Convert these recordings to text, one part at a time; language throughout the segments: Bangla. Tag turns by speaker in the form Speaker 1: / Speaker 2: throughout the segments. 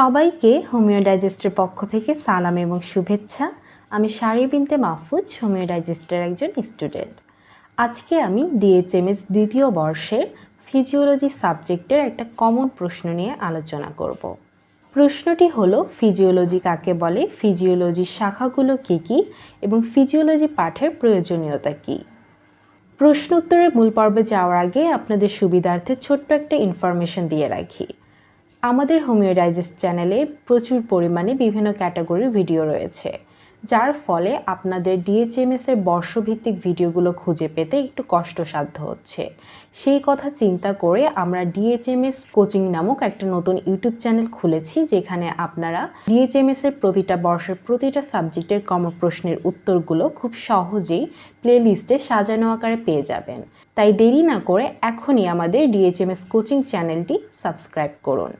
Speaker 1: সবাইকে হোমিও ডাইজেস্টের পক্ষ থেকে সালাম এবং শুভেচ্ছা। আমি সারি বিনতে মাহফুজ হোমিও ডাইজেস্টের একজন স্টুডেন্ট। আজকে আমি ডিএচএমএস দ্বিতীয় বর্ষের ফিজিওলজি সাবজেক্টের একটা কমন প্রশ্ন নিয়ে আলোচনা করব। প্রশ্নটি হলো, ফিজিওলজি কাকে বলে? ফিজিওলজির শাখাগুলো কী কী? এবং ফিজিওলজি পাঠের প্রয়োজনীয়তা কী? প্রশ্ন উত্তরের মূল পর্বে যাওয়ার আগে আপনাদের সুবিধার্থে ছোট্ট একটা ইনফরমেশন দিয়ে রাখি। আমাদের হোমিও ডাইজেস্ট চ্যানেলে প্রচুর পরিমাণে বিভিন্ন ক্যাটাগরির ভিডিও রয়েছে, যার ফলে আপনাদের ডিএচএমএস এর বর্ষভিত্তিক ভিডিওগুলো খুঁজে পেতে একটু কষ্টসাধ্য হচ্ছে। সেই কথা চিন্তা করে আমরা ডিএচএমএস কোচিং নামক একটা নতুন ইউটিউব চ্যানেল খুলেছি, যেখানে আপনারা ডিএচএমএস এর প্রতিটা বর্ষের প্রতিটা সাবজেক্টের কমন প্রশ্নের উত্তরগুলো খুব সহজেই প্লেলিস্টে সাজানো আকারে পেয়ে যাবেন। তাই দেরি না করে এখনই আমাদের ডিএচএমএস কোচিং চ্যানেলটি সাবস্ক্রাইব করুন।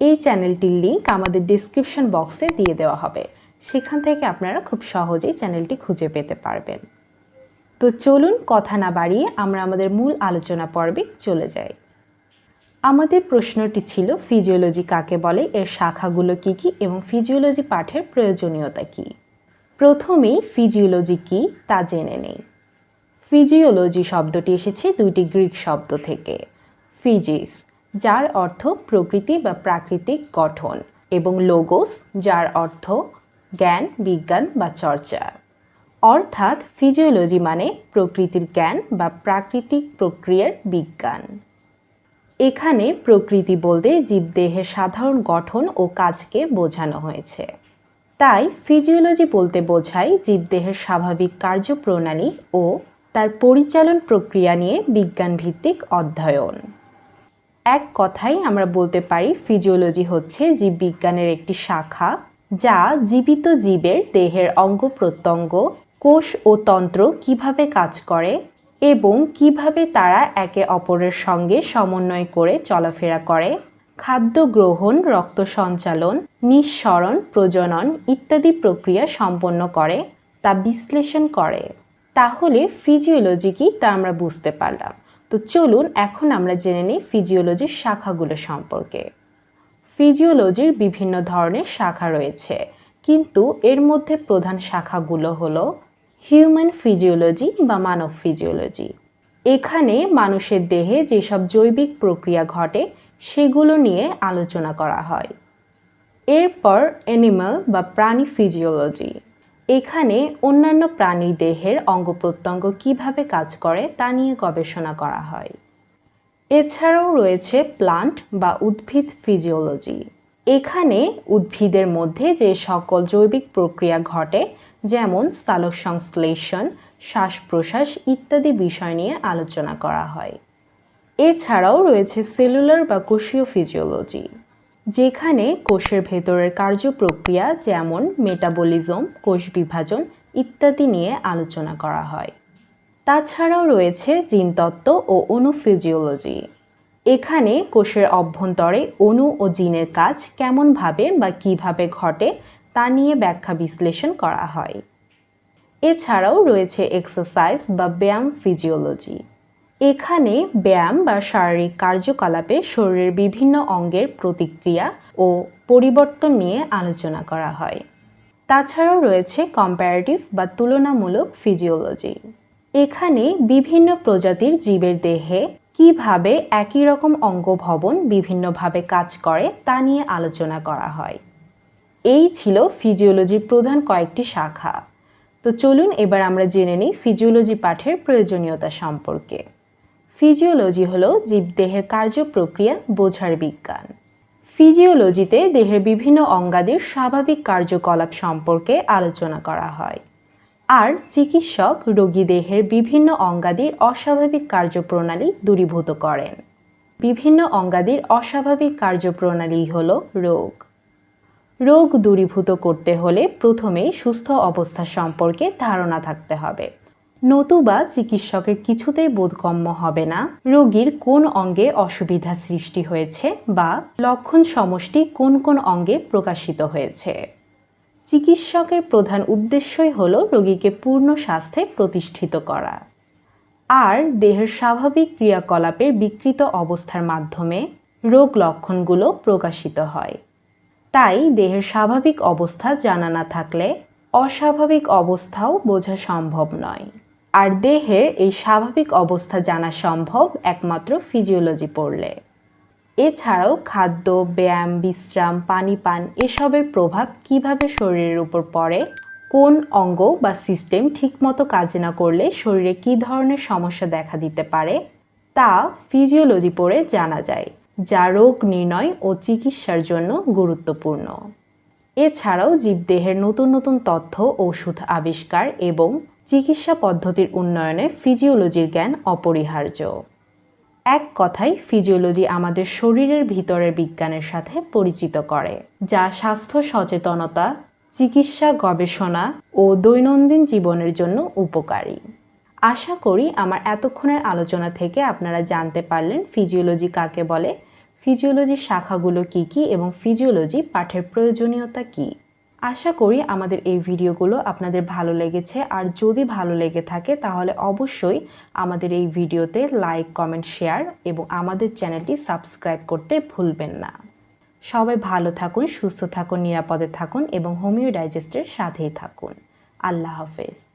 Speaker 1: এই চ্যানেলটির লিঙ্ক আমাদের ডিসক্রিপশন বক্সে দিয়ে দেওয়া হবে। সেখান থেকে আপনারা খুব সহজেই চ্যানেলটি খুঁজে পেতে পারবেন। তো চলুন কথা না বাড়িয়ে আমরা আমাদের মূল আলোচনা পর্বে চলে যাই। আমাদের প্রশ্নটি ছিল ফিজিওলজি কাকে বলে? এর শাখাগুলো কি কি? এবং ফিজিওলজি পাঠের প্রয়োজনীয়তা কি? প্রথমেই ফিজিওলজি কি তা জেনে নেই। ফিজিওলজি শব্দটি এসেছে দুইটি গ্রিক শব্দ থেকে। ফিজিস যার অর্থ প্রকৃতি বা প্রাকৃতিক গঠন এবং লোগোস যার অর্থ জ্ঞান, বিজ্ঞান বা চর্চা। অর্থাৎ ফিজিওলজি মানে প্রকৃতির জ্ঞান বা প্রাকৃতিক প্রক্রিয়ার বিজ্ঞান। এখানে প্রকৃতি বলতে জীবদেহের সাধারণ গঠন ও কাজকে বোঝানো হয়েছে। তাই ফিজিওলজি বলতে বোঝায় জীবদেহের স্বাভাবিক কার্যপ্রণালী ও তার পরিচালন প্রক্রিয়া নিয়ে বিজ্ঞানভিত্তিক অধ্যয়ন। এক কথাই আমরা বলতে পারি ফিজিওলজি হচ্ছে জীববিজ্ঞানের একটি শাখা যা জীবিত জীবের দেহের অঙ্গ প্রত্যঙ্গ, কোষ ও তন্ত্র কীভাবে কাজ করে এবং কীভাবে তারা একে অপরের সঙ্গে সমন্বয় করে চলাফেরা করে, খাদ্য গ্রহণ, রক্ত সঞ্চালন, নিঃসরণ, প্রজনন ইত্যাদি প্রক্রিয়া সম্পন্ন করে, তা বিশ্লেষণ করে। তাহলে ফিজিওলজি কি তা আমরা বুঝতে পারলাম। তো চলুন এখন আমরা জেনে নিই ফিজিওলজির শাখাগুলো সম্পর্কে। ফিজিওলজির বিভিন্ন ধরনের শাখা রয়েছে, কিন্তু এর মধ্যে প্রধান শাখাগুলো হলো হিউম্যান ফিজিওলজি বা মানব ফিজিওলজি এখানে মানুষের দেহে যেসব জৈবিক প্রক্রিয়া ঘটে, সেগুলো নিয়ে আলোচনা করা হয়। এরপর অ্যানিমাল বা প্রাণী ফিজিওলজি এখানে অন্যান্য প্রাণী দেহের অঙ্গ প্রত্যঙ্গ কীভাবে কাজ করে তা নিয়ে গবেষণা করা হয়। এছাড়াও রয়েছে প্লান্ট বা উদ্ভিদ ফিজিওলজি এখানে উদ্ভিদের মধ্যে যে সকল জৈবিক প্রক্রিয়া ঘটে, যেমন সালোক সংশ্লেষণ, শ্বাস প্রশ্বাস ইত্যাদি বিষয় নিয়ে আলোচনা করা হয়। এছাড়াও রয়েছে সেলুলার বা কোষীয় ফিজিওলজি যেখানে কোষের ভেতরের কার্যপ্রক্রিয়া যেমন মেটাবলিজম কোষ বিভাজন ইত্যাদি নিয়ে আলোচনা করা হয়। তাছাড়াও রয়েছে জিনতত্ত্ব ও অনুফিজিওলজি। এখানে কোষের অভ্যন্তরে অণু ও জিনের কাজ কেমনভাবে বা কীভাবে ঘটে তা নিয়ে ব্যাখ্যা বিশ্লেষণ করা হয়। এছাড়াও রয়েছে এক্সারসাইজ বা ব্যায়াম ফিজিওলজি এখানে ব্যায়াম বা শারীরিক কার্যকলাপে শরীরের বিভিন্ন অঙ্গের প্রতিক্রিয়া ও পরিবর্তন নিয়ে আলোচনা করা হয়। তাছাড়াও রয়েছে কম্প্যারেটিভ বা তুলনামূলক ফিজিওলজি এখানে বিভিন্ন প্রজাতির জীবের দেহে কীভাবে একই রকম অঙ্গ ভবন বিভিন্নভাবে কাজ করে তা নিয়ে আলোচনা করা হয়। এই ছিল ফিজিওলজির প্রধান কয়েকটি শাখা। তো চলুন এবার আমরা জেনে নিই ফিজিওলজি পাঠের প্রয়োজনীয়তা সম্পর্কে। ফিজিওলজি হলো জীবদেহের কার্যপ্রক্রিয়া বোঝার বিজ্ঞান। ফিজিওলজিতে দেহের বিভিন্ন অঙ্গাদির স্বাভাবিক কার্যকলাপ সম্পর্কে আলোচনা করা হয়। আর চিকিৎসক রোগী দেহের বিভিন্ন অঙ্গাদির অস্বাভাবিক কার্যপ্রণালী দূরীভূত করেন। বিভিন্ন অঙ্গাদির অস্বাভাবিক কার্যপ্রণালী হল রোগ। রোগ দূরীভূত করতে হলে প্রথমেই সুস্থ অবস্থা সম্পর্কে ধারণা থাকতে হবে। নতুবা চিকিৎসকের কিছুতেই বোধগম্য হবে না। রোগীর কোন অঙ্গে অসুবিধা সৃষ্টি হয়েছে বা লক্ষণ সমষ্টি কোন কোন অঙ্গে প্রকাশিত হয়েছে? চিকিৎসকের প্রধান উদ্দেশ্যই হল রোগীকে পূর্ণ স্বাস্থ্যে প্রতিষ্ঠিত করা। আর দেহের স্বাভাবিক ক্রিয়াকলাপের বিকৃত অবস্থার মাধ্যমে রোগ লক্ষণগুলো প্রকাশিত হয়। তাই দেহের স্বাভাবিক অবস্থা জানা না থাকলে অস্বাভাবিক অবস্থাও বোঝা সম্ভব নয়। আর দেহের এই স্বাভাবিক অবস্থা জানা সম্ভব একমাত্র ফিজিওলজি পড়লে। এছাড়াও খাদ্য, ব্যায়াম, বিশ্রাম পানি পান এসবের প্রভাব কীভাবে শরীরের উপর পড়ে, কোন অঙ্গ বা সিস্টেম ঠিকমতো কাজ না করলে শরীরে কী ধরনের সমস্যা দেখা দিতে পারে, তা ফিজিওলজি পড়ে জানা যায়, যা রোগ নির্ণয় ও চিকিৎসার জন্য গুরুত্বপূর্ণ। এছাড়াও জীবদেহের নতুন নতুন তথ্য, ওষুধ আবিষ্কার এবং চিকিৎসা পদ্ধতির উন্নয়নে ফিজিওলজির জ্ঞান অপরিহার্য। এক কথায়, ফিজিওলজি আমাদের শরীরের ভিতরের বিজ্ঞানের সাথে পরিচিত করে, যা স্বাস্থ্য সচেতনতা, চিকিৎসা গবেষণা ও দৈনন্দিন জীবনের জন্য উপকারী। আশা করি আমার এতক্ষণের আলোচনা থেকে আপনারা জানতে পারলেন ফিজিওলজি কাকে বলে ফিজিওলজির শাখাগুলো কি কি এবং ফিজিওলজি পাঠের প্রয়োজনীয়তা কি। আশা করি আমাদের এই ভিডিওগুলো আপনাদের ভালো লেগেছে। আর যদি ভালো লেগে থাকে, তাহলে অবশ্যই আমাদের এই ভিডিওতে লাইক, কমেন্ট, শেয়ার এবং আমাদের চ্যানেলটি সাবস্ক্রাইব করতে ভুলবেন না। সবাই ভালো থাকুন, সুস্থ থাকুন, নিরাপদে থাকুন এবং হোমিও ডাইজেস্টের সাথেই থাকুন। আল্লাহ হাফেজ।